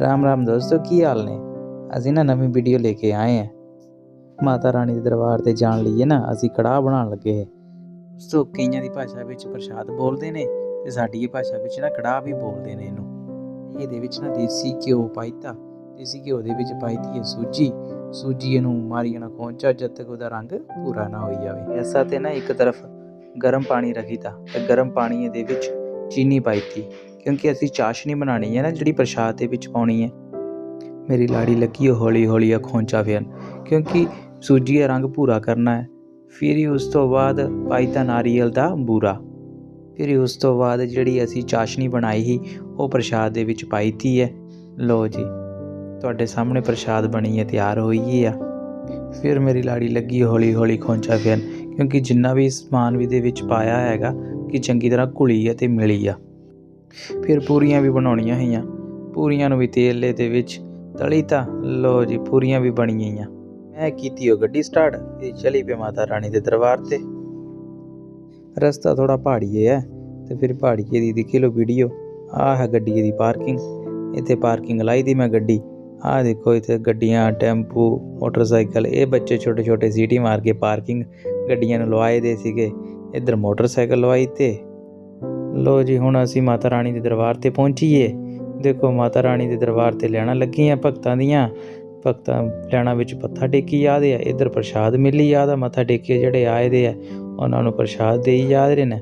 ਰਾਮ ਰਾਮ ਦੋਸਤੋ ਕੀ ਹਾਲ ਨੇ ਅਸੀਂ ਨਾ ਨਵੀਂ ਵੀਡੀਓ ਲੈ ਕੇ ਆਏ ਹਾਂ ਮਾਤਾ ਰਾਣੀ ਦੇ ਦਰਬਾਰ ਤੇ ਜਾਣ ਲਈ ਨਾ ਅਸੀਂ ਕੜਾਹ ਬਣਾਉਣ ਲੱਗੇ ਹਾਂ ਦੋਸਤੋ ਕਈਆਂ ਦੀ ਭਾਸ਼ਾ ਵਿੱਚ ਪ੍ਰਸ਼ਾਦ ਬੋਲਦੇ ਨੇ ਤੇ ਸਾਡੀ ਭਾਸ਼ਾ ਵਿੱਚ ਨਾ ਕੜਾਹ ਵੀ ਬੋਲਦੇ ਨੇ ਇਹਨੂੰ ਇਹਦੇ ਵਿੱਚ ਨਾ ਦੇਸੀ ਘਿਓ ਪਾਈਤਾ ਦੇਸੀ ਘਿਓ ਦੇ ਵਿੱਚ ਪਾਈਤੀ ਹੈ ਸੂਜੀ ਸੂਜੀ ਇਹਨੂੰ ਮਾਰੀ ਜਾਣਾ ਖੋਂਚਾ ਜਦ ਤੱਕ ਉਹਦਾ ਰੰਗ ਪੂਰਾ ਨਾ ਹੋਈ ਜਾਵੇ ਐਸਾ ਤੇ ਨਾ ਇੱਕ ਤਰਫ ਗਰਮ ਪਾਣੀ ਰੱਖੀਤਾ ਤੇ ਗਰਮ ਪਾਣੀ ਦੇ ਵਿੱਚ ਚੀਨੀ ਪਾਈਤੀ ਕਿਉਂਕਿ ਅਸੀਂ ਚਾਸ਼ਨੀ ਬਣਾਣੀ ਹੈ ਨਾ, ਜਿਹੜੀ ਪ੍ਰਸ਼ਾਦ ਦੇ ਵਿੱਚ ਪਾਉਣੀ ਹੈ। ਮੇਰੀ ਲਾੜੀ ਲੱਗੀ ਉਹ ਹੌਲੀ ਹੌਲੀ ਖੋਂਚਾ ਫਿਰਨ, ਕਿਉਂਕਿ ਸੂਜੀ ਦਾ ਰੰਗ ਭੂਰਾ ਕਰਨਾ ਹੈ। ਫਿਰ ਉਸ ਤੋਂ ਬਾਅਦ ਪਾਈ ਪਾਈਤਾ ਨਾਰੀਅਲ ਦਾ ਬੂਰਾ ਫਿਰ ਉਸ ਤੋਂ ਬਾਅਦ ਜਿਹੜੀ ਅਸੀਂ ਚਾਸ਼ਨੀ ਬਣਾਈ ਸੀ, ਉਹ ਪ੍ਰਸ਼ਾਦ ਦੇ ਵਿੱਚ ਪਾਈਤੀ ਹੈ। ਲੋ ਜੀ, ਤੁਹਾਡੇ ਸਾਹਮਣੇ ਪ੍ਰਸ਼ਾਦ ਬਣੀ ਹੈ, ਤਿਆਰ ਹੋਈ ਹੈ ਫਿਰ ਮੇਰੀ ਲਾੜੀ ਲੱਗੀ ਹੌਲੀ ਹੌਲੀ ਖੋਂਚਾ ਫਿਰਨ, ਕਿਉਂਕਿ ਜਿੰਨਾ ਵੀ ਸਮਾਨ ਵੀ ਦੇ ਵਿੱਚ ਪਾਇਆ ਹੈਗਾ, ਕਿ ਚੰਗੀ ਤਰ੍ਹਾਂ ਘੁਲੀ ਹੈ ਤੇ ਮਿਲੀ ਆ। ਫਿਰ ਪੂਰੀਆਂ ਵੀ ਬਣਾਉਣੀਆਂ ਹੈਗੀਆਂ ਪੂਰੀਆਂ ਨੂੰ ਵੀ ਤੇਲੇ ਦੇ ਵਿੱਚ ਤਲੀ ਤਾਂ ਲੋ ਜੀ, ਪੂਰੀਆਂ ਵੀ ਬਣ ਗਈਆਂ ਮੈਂ ਕੀਤੀ ਉਹ ਗੱਡੀ ਸਟਾਰਟ ਤੇ ਚਲੀ ਪਈ ਮਾਤਾ ਰਾਣੀ ਦੇ ਦਰਬਾਰ ਤੇ। ਰਸਤਾ ਥੋੜਾ ਪਹਾੜੀਏ ਹੈ ਤੇ ਫਿਰ ਪਹਾੜੀਏ ਦੀ ਦੇਖੀ ਲਓ ਵੀਡੀਓ ਆਹ ਹੈ ਗੱਡੀ ਦੀ ਪਾਰਕਿੰਗ ਇੱਥੇ ਪਾਰਕਿੰਗ ਲਾਈ ਦੀ ਮੈਂ ਗੱਡੀ। ਆਹ ਦੇਖੋ ਇੱਥੇ ਗੱਡੀਆਂ, ਟੈਂਪੂ, ਮੋਟਰਸਾਈਕਲ, ਇਹ ਬੱਚੇ ਛੋਟੇ ਛੋਟੇ ਸੀਟੀ ਮਾਰ ਕੇ ਪਾਰਕਿੰਗ ਗੱਡੀਆਂ ਨੂੰ ਲਵਾਏ ਦੇ ਸੀਗੇ। ਇੱਧਰ ਮੋਟਰਸਾਈਕਲ ਲਵਾਈ ਤੇ ਲੋ ਜੀ, ਹੁਣ ਅਸੀਂ ਮਾਤਾ ਰਾਣੀ ਦੇ ਦਰਬਾਰ ਤੇ ਪਹੁੰਚੀਏ। ਦੇਖੋ, ਮਾਤਾ ਰਾਣੀ ਦੇ ਦਰਬਾਰ ਤੇ ਲੈਣਾ ਲੱਗੀਆਂ ਭਗਤਾਂ ਦੀਆਂ। ਭਗਤਾਂ ਲੈਣਾ ਵਿੱਚ ਪੱਥਾ ਟੇਕੀ ਜਾਂਦੇ ਆ, ਇੱਧਰ ਪ੍ਰਸ਼ਾਦ ਮਿਲੀ ਜਾਂਦਾ ਮੱਥਾ ਟੇਕੇ ਜਿਹੜੇ ਆਏ ਦੇ ਆ, ਉਹਨਾਂ ਨੂੰ ਪ੍ਰਸ਼ਾਦ ਦੇਈ ਜਾ ਰਹੇ ਨੇ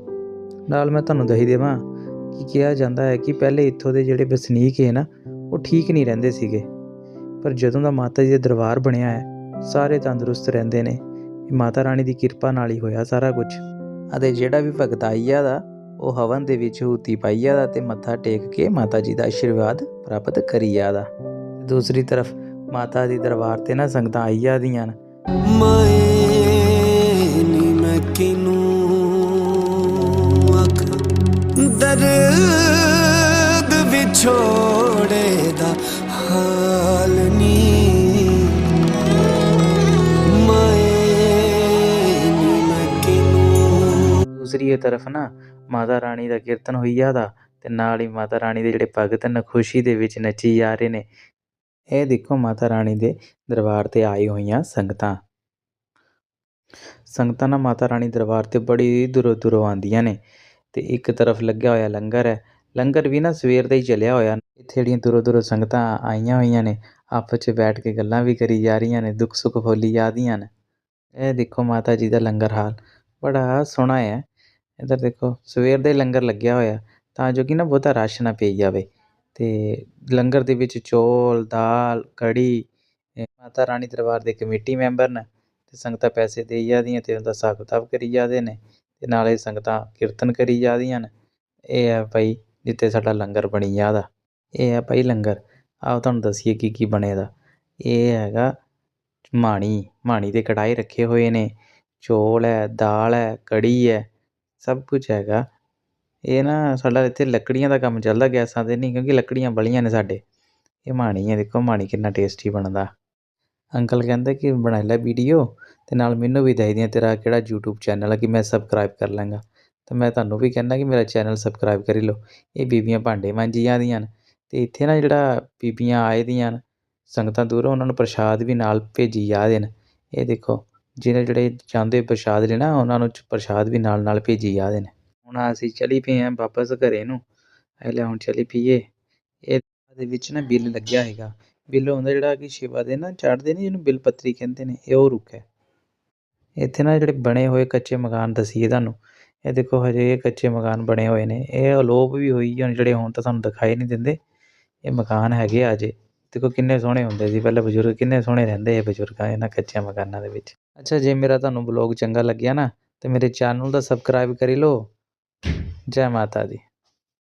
ਨਾਲ ਮੈਂ ਤੁਹਾਨੂੰ ਦੱਸ ਦੇਵਾਂ, ਕਿ ਕਿਹਾ ਜਾਂਦਾ ਹੈ ਕਿ ਪਹਿਲੇ ਇੱਥੋਂ ਦੇ ਜਿਹੜੇ ਵਸਨੀਕ ਹੈ ਨਾ, ਉਹ ਠੀਕ ਨਹੀਂ ਰਹਿੰਦੇ ਸੀਗੇ। ਪਰ ਜਦੋਂ ਦਾ ਮਾਤਾ ਜੀ ਦਾ ਦਰਬਾਰ ਬਣਿਆ ਹੈ, ਸਾਰੇ ਤੰਦਰੁਸਤ ਰਹਿੰਦੇ ਨੇ। ਮਾਤਾ ਰਾਣੀ ਦੀ ਕਿਰਪਾ ਨਾਲ ਹੀ ਹੋਇਆ ਸਾਰਾ ਕੁਝ। ਅਤੇ ਜਿਹੜਾ ਵੀ ਭਗਤ ਆਈਆ ਦਾ ਉਹ ਹਵਨ ਦੇ ਵਿੱਚ ਹੂਤੀ ਪਾਈਆ ਦਾ ਤੇ ਮੱਥਾ ਟੇਕ ਕੇ ਮਾਤਾ ਜੀ ਦਾ ਆਸ਼ੀਰਵਾਦ ਪ੍ਰਾਪਤ ਕਰੀਆ ਦਾ। ਦੂਸਰੀ ਤਰਫ ਮਾਤਾ ਦੀ ਦਰਬਾਰ ਤੇ ਨਾ ਸੰਗਤਾਂ ਆਈਆ ਦੀਆਂ ਨੇ। ਮਾਏ ਨੀ ਮੈਂ ਕਿਨੂੰ ਆਖਾਂ ਦਰਦ ਵਿਛੋੜੇ ਦਾ ਹਾਲ ਨੀ। ਦੂਸਰੀ ਤਰਫ ਨਾ ਮਾਤਾ ਰਾਣੀ ਦਾ ਕੀਰਤਨ ਹੋਈ ਦਾ ਤੇ ਨਾਲ ਹੀ ਮਾਤਾ ਰਾਣੀ ਦੇ ਜਿਹੜੇ ਭਗਤ ਨੇ ਖੁਸ਼ੀ ਦੇ ਵਿੱਚ ਨੱਚੀ ਜਾ ਰਹੇ ਨੇ। ਇਹ ਦੇਖੋ ਮਾਤਾ ਰਾਣੀ ਦੇ ਦਰਬਾਰ ਤੇ ਆਈ ਹੋਈਆਂ ਸੰਗਤਾਂ। ਸੰਗਤਾਂ ਨਾ ਮਾਤਾ ਰਾਣੀ ਦਰਬਾਰ ਤੇ ਬੜੀ ਦੂਰੋਂ ਦੂਰੋਂ ਆਉਂਦੀਆਂ ਨੇ ਤੇ ਇੱਕ ਤਰਫ ਲੱਗਿਆ ਹੋਇਆ ਲੰਗਰ ਹੈ। ਲੰਗਰ ਵੀ ਨਾ ਸਵੇਰ ਦਾ ਹੀ ਚੱਲਿਆ ਹੋਇਆ। ਇੱਥੇ ਜਿਹੜੀਆਂ ਦੂਰੋਂ ਦੂਰੋਂ ਸੰਗਤਾਂ ਆਈਆਂ ਹੋਈਆਂ ਨੇ, ਆਪਸ 'ਚ ਬੈਠ ਕੇ ਗੱਲਾਂ ਵੀ ਕਰੀ ਜਾ ਰਹੀਆਂ ਨੇ, ਦੁੱਖ ਸੁੱਖ ਫੋਲੀ ਜਾ ਰਹੀਆਂ ਨੇ। ਇਹ ਦੇਖੋ ਮਾਤਾ ਜੀ ਦਾ ਲੰਗਰ ਹਾਲ ਬੜਾ ਸੋਹਣਾ ਹੈ। ਇੱਧਰ ਦੇਖੋ, ਸਵੇਰ ਦਾ ਹੀ ਲੰਗਰ ਲੱਗਿਆ ਹੋਇਆ, ਤਾਂ ਜੋ ਕਿ ਨਾ ਬਹੁਤਾ ਰਸ਼ ਨਾ ਪਈ ਜਾਵੇ। ਅਤੇ ਲੰਗਰ ਦੇ ਵਿੱਚ ਚੌਲ, ਦਾਲ, ਕੜੀ ਮਾਤਾ ਰਾਣੀ ਦਰਬਾਰ ਦੇ ਕਮੇਟੀ ਮੈਂਬਰ ਨੇ ਅਤੇ ਸੰਗਤਾਂ ਪੈਸੇ ਦੇਈ ਜਾਂਦੀਆਂ ਅਤੇ ਉਹਦਾ ਹਿਸਾਬ ਕਿਤਾਬ ਕਰੀ ਜਾਂਦੇ ਨੇ ਅਤੇ ਨਾਲੇ ਸੰਗਤਾਂ ਕੀਰਤਨ ਕਰੀ ਜਾਂਦੀਆਂ ਨੇ। ਇਹ ਹੈ ਭਾਈ, ਜਿੱਥੇ ਸਾਡਾ ਲੰਗਰ ਬਣੀ ਜਾਂਦਾ ਇਹ ਹੈ ਭਾਈ ਲੰਗਰ। ਆਓ ਤੁਹਾਨੂੰ ਦੱਸੀਏ ਕੀ ਕੀ ਬਣੇਦਾ ਇਹ ਹੈਗਾ ਮਾਣੀ ਮਾਣੀ ਦੇ ਕੜਾਈ ਰੱਖੇ ਹੋਏ ਨੇ। ਚੌਲ ਹੈ, ਦਾਲ ਹੈ, ਕੜੀ ਹੈ। ਸਭ ਕੁਛ ਹੈਗਾ। ਇਹ ਨਾ ਸਾਡਾ ਇੱਥੇ ਲੱਕੜੀਆਂ ਦਾ ਕੰਮ ਚੱਲਦਾ, ਗੈਸਾਂ ਤੇ ਨਹੀਂ, ਕਿਉਂਕਿ ਲੱਕੜੀਆਂ ਬਲੀਆਂ ਨੇ ਸਾਡੇ। ਇਹ ਮਾਣੀ ਹੈ ਦੇਖੋ ਮਾਣੀ ਕਿੰਨਾ ਟੇਸਟੀ ਬਣਦਾ। ਅੰਕਲ ਕਹਿੰਦੇ ਕਿ ਬਣਾ ਲੈ ਵੀਡੀਓ ਅਤੇ ਨਾਲ ਮੈਨੂੰ ਵੀ ਦੱਸ ਦਿਆਂ ਤੇਰਾ ਕਿਹੜਾ YouTube ਚੈਨਲ ਹੈ ਕਿ ਮੈਂ ਸਬਸਕ੍ਰਾਈਬ ਕਰ ਲਾਂਗਾ ਤਾਂ ਮੈਂ ਤੁਹਾਨੂੰ ਵੀ ਕਹਿੰਦਾ ਕਿ ਮੇਰਾ ਚੈਨਲ ਸਬਸਕ੍ਰਾਈਬ ਕਰੀ ਲਓ। ਇਹ ਬੀਬੀਆਂ ਭਾਂਡੇ ਮਾਂਜੀ ਜਾਂਦੀਆਂ ਨੇ ਅਤੇ ਇੱਥੇ ਨਾ ਜਿਹੜਾ ਬੀਬੀਆਂ ਆਏ ਦੀਆਂ ਨੇ, ਸੰਗਤਾਂ ਦੂਰੋਂ ਉਹਨਾਂ ਨੂੰ ਪ੍ਰਸ਼ਾਦ ਵੀ ਨਾਲ ਭੇਜੀ ਜਾਂਦੇ ਨੇ। ਇਹ ਦੇਖੋ ਜਿਹੜੇ ਜਿਹੜੇ ਚਾਹੁੰਦੇ ਪ੍ਰਸ਼ਾਦ ਲੈਣਾ, ਉਹਨਾਂ ਨੂੰ ਪ੍ਰਸ਼ਾਦ ਵੀ ਨਾਲ ਨਾਲ ਭੇਜੀ ਜਾਂਦੇ ਨੇ। ਹੁਣ ਅਸੀਂ ਚਲੀ ਪਏ ਹਾਂ ਵਾਪਸ ਘਰੇ ਨੂੰ। ਲੈ ਹੁਣ ਚਲੀ ਪਈਏ। ਇਹ ਦੇ ਵਿੱਚ ਨਾ ਬਿੱਲ ਲੱਗਿਆ ਹੈਗਾ। ਬਿੱਲ ਹੁੰਦਾ ਜਿਹੜਾ ਕਿ ਸ਼ਿਵਾ ਦੇ ਨਾ, ਚੜ੍ਹਦੇ ਨੇ ਜਿਹਨੂੰ ਬਿੱਲ ਪੱਤਰੀ ਕਹਿੰਦੇ ਨੇ, ਇਹ ਉਹ ਰੁੱਖ ਹੈ। ਇੱਥੇ ਨਾ ਜਿਹੜੇ ਬਣੇ ਹੋਏ ਕੱਚੇ ਮਕਾਨ ਦਸੀਏ ਤੁਹਾਨੂੰ। ਇਹ ਦੇਖੋ ਹਜੇ ਇਹ ਕੱਚੇ ਮਕਾਨ ਬਣੇ ਹੋਏ ਨੇ। ਇਹ ਅਲੋਪ ਵੀ ਹੋਈ ਜਾਣ ਜਿਹੜੇ ਹੁਣ ਤਾਂ ਤੁਹਾਨੂੰ ਦਿਖਾਈ ਨਹੀਂ ਦਿੰਦੇ। ਇਹ ਮਕਾਨ ਹੈਗੇ ਆ ਅਜੇ ਦੇਖੋ ਕਿੰਨੇ ਸੋਹਣੇ ਹੁੰਦੇ ਸੀ, ਪਹਿਲਾਂ ਬਜ਼ੁਰਗ ਕਿੰਨੇ ਸੋਹਣੇ ਰਹਿੰਦੇ ਇਹ ਬਜ਼ੁਰਗਾਂ ਇਹਨਾਂ ਕੱਚਿਆਂ ਮਕਾਨਾਂ ਦੇ ਵਿੱਚ। ਅੱਛਾ, ਜੇ ਮੇਰਾ ਤੁਹਾਨੂੰ ਬਲੌਗ ਚੰਗਾ ਲੱਗਿਆ ਨਾ, ਤਾਂ ਮੇਰੇ ਚੈਨਲ ਦਾ ਸਬਸਕ੍ਰਾਈਬ ਕਰੀ ਲਓ। ਜੈ ਮਾਤਾ ਦੀ।